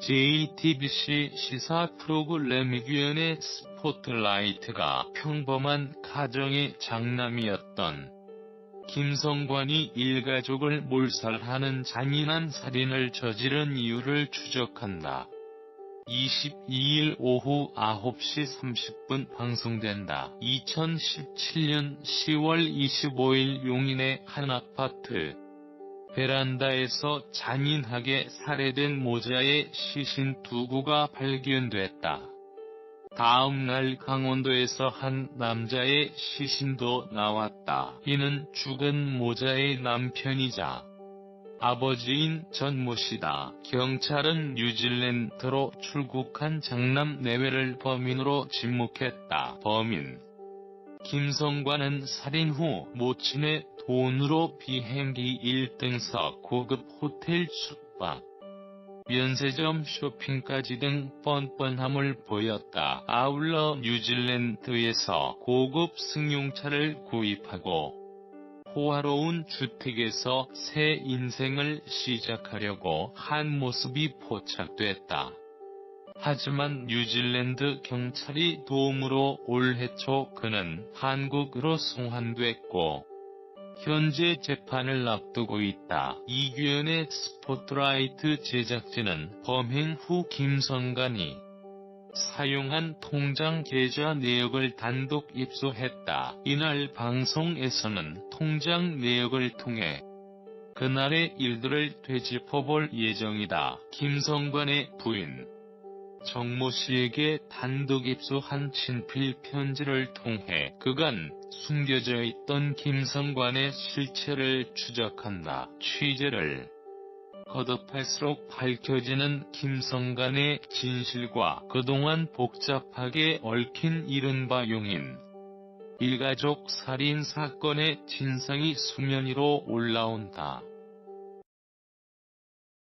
JTBC 시사 프로그램 이규현의 스포트라이트가 평범한 가정의 장남이었던 김성관이 일가족을 몰살하는 잔인한 살인을 저지른 이유를 추적한다. 22일 오후 9시 30분 방송된다. 2017년 10월 25일 용인의 한 아파트 베란다에서 잔인하게 살해된 모자의 시신 두 구가 발견됐다. 다음 날 강원도에서 한 남자의 시신도 나왔다. 이는 죽은 모자의 남편이자 아버지인 전모 씨다. 경찰은 뉴질랜드로 출국한 장남 내외를 범인으로 지목했다. 범인 김성관은 살인 후 모친의 돈으로 비행기 1등석 고급 호텔 숙박, 면세점 쇼핑까지 등 뻔뻔함을 보였다. 아울러 뉴질랜드에서 고급 승용차를 구입하고 호화로운 주택에서 새 인생을 시작하려고 한 모습이 포착됐다. 하지만 뉴질랜드 경찰이 도움으로 올해 초 그는 한국으로 송환됐고 현재 재판을 앞두고 있다. 이규현의 스포트라이트 제작진은 범행 후 김성관이 사용한 통장 계좌 내역을 단독 입수했다. 이날 방송에서는 통장 내역을 통해 그날의 일들을 되짚어볼 예정이다. 김성관의 부인 정모 씨에게 단독 입수한 친필 편지를 통해 그간 숨겨져 있던 김성관의 실체를 추적한다. 취재를 거듭할수록 밝혀지는 김성관의 진실과 그동안 복잡하게 얽힌 이른바 용인 일가족 살인 사건의 진상이 수면 위로 올라온다.